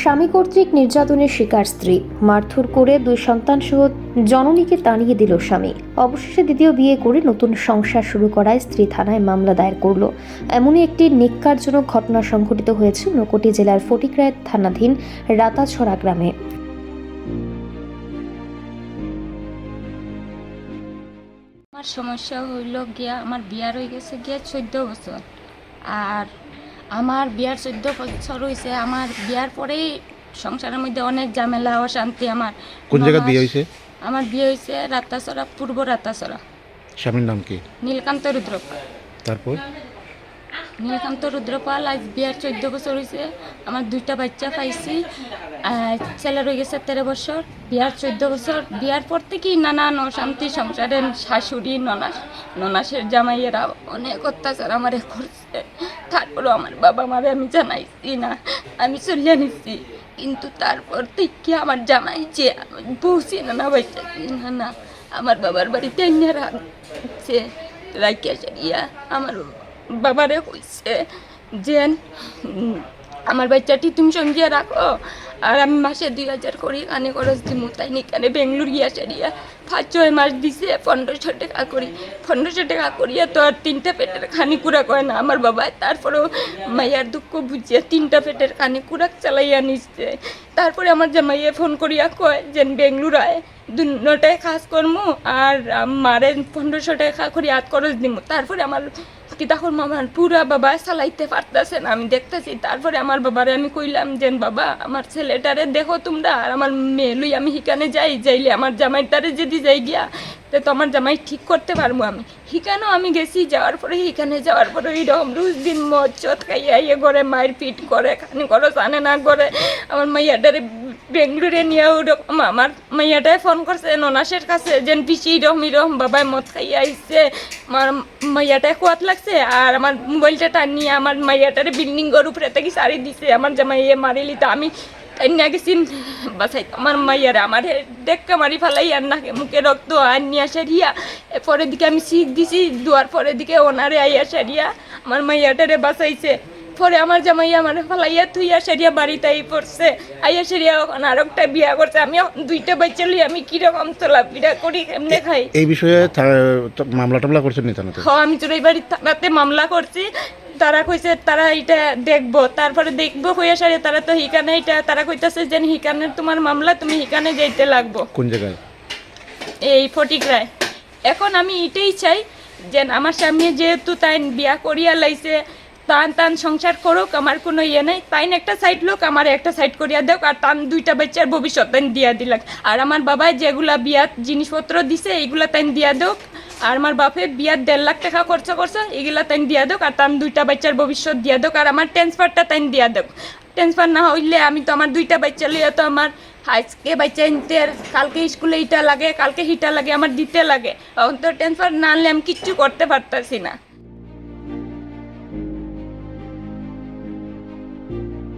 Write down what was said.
স্বামী কর্তৃক নির্যাতনের শিকার স্ত্রী। মারধর করে দুই সন্তান সহ জননীকে তাড়িয়ে দিল স্বামী। অবশেষে দ্বিতীয় বিয়ে করে নতুন সংসার শুরু করায় স্ত্রী থানায় মামলা দায়ের করল। এমনই একটি নিক্কারজনক ঘটনা সংঘটিত হয়েছে নকটি জেলার ফটিকরায় থানাধীন রাতাছড়া গ্রামে। আমার সমস্যা হইল গিয়া, আমার বিয়ার হয়ে গেছে গিয়া চোদ্দ বছর। আর আমার বিয়ার চোদ্দ বছর হয়েছে আমার বিয়ার পরেই সংসারের মধ্যে অনেক ঝামেলা অশান্তি আমার। কোন জায়গায় বিয়ে হয়েছে আমার বিয়ে হয়েছে রাতাসরা পূর্ব রাতাসরা। স্বামীর নাম কি? নীলকান্ত রুদ্রপাল। তারপর? নীলকান্ত রুদ্রপাল আজ বিয়ার চোদ্দ বছর হয়েছে আমার দুইটা বাচ্চা পাইছি। ছেলে রয়ে গেছে তেরো বছর বিয়ার চোদ্দ বছর। বিয়ার পর থেকেই নানান অশান্তি সংসারের শাশুড়ি ননাস ননাসের জামাইয়েরা অনেক অত্যাচার আমারে করছে। তারপরেও আমার বাবা মারে আমি জানাইছি না, আমি চলিয়া নিছি। কিন্তু তারপর থেকে আমার জামাই যে বউছি না না বাচ্চা না না, আমার বাবার বাড়িতে এনে রাখছে রাখিয়া সারিয়া আমার বাবারে কইছে যে আমার বাচ্চাটি তুমি সঙ্গে রাখো আর আমি মাসে দুই হাজার করে কানে খরচ দিমু, তাই নিকানে বেঙ্গলোর গিয়া সারিয়া পাঁচ, ছয় মাস দিছে, পনেরোশো টাকা করি। পনেরোশো টাকা করিয়া তো আর তিনটা পেটের খানি কুড়া কয় না আমার বাবা। তারপরেও মাইয়ার দুঃখ বুঝিয়া তিনটা পেটের খানি কুড়াক চালাইয়া নিচ্ছে তারপরে আমার জামাইয়ে ফোন করিয়া কয় যে বেঙ্গলোর আয়। দু, নটায় কাজ করমু আর মারে পনেরোশো টাকা করি হাত খরচ দিমু। তারপরে আমার কি তখন আমার পুরা বাবা চালাইতে পারতেছে না। আমি দেখতেছি, তারপরে আমার বাবারে আমি কইলাম যে, বাবা, আমার ছেলেটারে দেখো তোমরা, আর আমার মেয়ে লই আমি হিকানে যাই, যাইলে আমার জামাইটারে যদি যাই গিয়া, তো আমার জামাই ঠিক করতে পারব আমি। হিকানেও আমি গেছি, যাওয়ার পরে হিকানে যাওয়ার পরে এইরকম রোজ দিন মজ্জত খাইয়া ইয়ে করে মায়ের পিট করে খানি করে জানে না করে, আমার মাইয়াটারে বেঙ্গলোরে নিয়ে ওরকম আমার মাইয়াটাই ফোন করছে, ননাসের কাছে, যেন পিসি রহম রহম বাবাই মদ খাইয়া আইসে আমার মাইয়াটাই খোয়াত লাগছে, আর আমার মোবাইলটা টানিয়ে আমার মাইয়াটারে বিল্ডিং ঘর উপরে থেকে সারি দিছে, আমার জামাইয়ে মারিলি তো আমি টাইনা গেছি। বাসাই আমার মাইয়ারে আমার দেখকে মারি ফেলাই আর নাকে মুখে রক্ত আর নিয়ে সারিয়া পরের দিকে আমি শিখ দিছি, দুয়ার পরের দিকে ওনারে আইয়া সারিয়া, আমার মাইয়াটারে বাঁচাইছে। পরে আমার জামাই আমার ফালাইয়া থুইয়া সেরিয়া বাড়িতে আই পড়ছে। আইয়া সেরিয়া ওখানে আর একটা বিয়া করছে। আমি দুইটা বাচ্চা লই আমি কীরকম চলাফেরা করি কেমনে খাই। এই বিষয়ে মামলা টামলা করছেন নি থানাতে হ আমি চোরাই বাড়ির থানাতে মামলা করছি। তারা কইছে তারা এটা দেখব। তারপরে দেখব হইয়া সারে তারা তো হিকানে এটা তারা কইতাছে যে হিকানে তোমার মামলা তুমি হিকানে যাইতে লাগবো। কোন জায়গায়? এই ফটিকরায়। এখন আমি এটাই চাই যে আমার স্বামী যেহেতু তাই বিয়া করিয়া লাইছে টান টান সংসার করুক, আমার কোনো ইয়ে নেই। তাইন একটা সাইড লোক, আমার একটা সাইড করিয়া দেখ আর টান দুইটা বাচ্চার ভবিষ্যৎ তাই দিয়া দিলাক। আর আমার বাবাই যেগুলা বিয়াত জিনিসপত্র দিছে, এইগুলা তাইন দিয়া দেওক আর আমার বাপে বিয়ার দেড় লাখ টাকা খরচা করছে এগুলা তাইন দিয়া দেওক আর তান দুইটা বাচ্চার ভবিষ্যৎ দিয়া দেওক আর আমার ট্রান্সফারটা তাইন দিয়া দেওক ট্রান্সফার না হইলে আমি তো আমার দুইটা বাচ্চা লইয়া তো আমার আজকে বাচ্চা নিতে কালকে স্কুলে ইটা লাগে, কালকে হিটা লাগে, আমার দিতে লাগে। এখন তো ট্রান্সফার না আনলে আমি কিচ্ছু করতে পারতাছি না। thank you